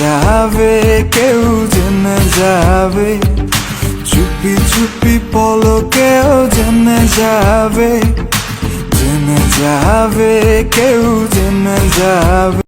যাবে কেউ জেনে যাবে। চুপি চুপি পলকেও জেনে যাবে। জেনে যাবে কেউ জেনে যাবে।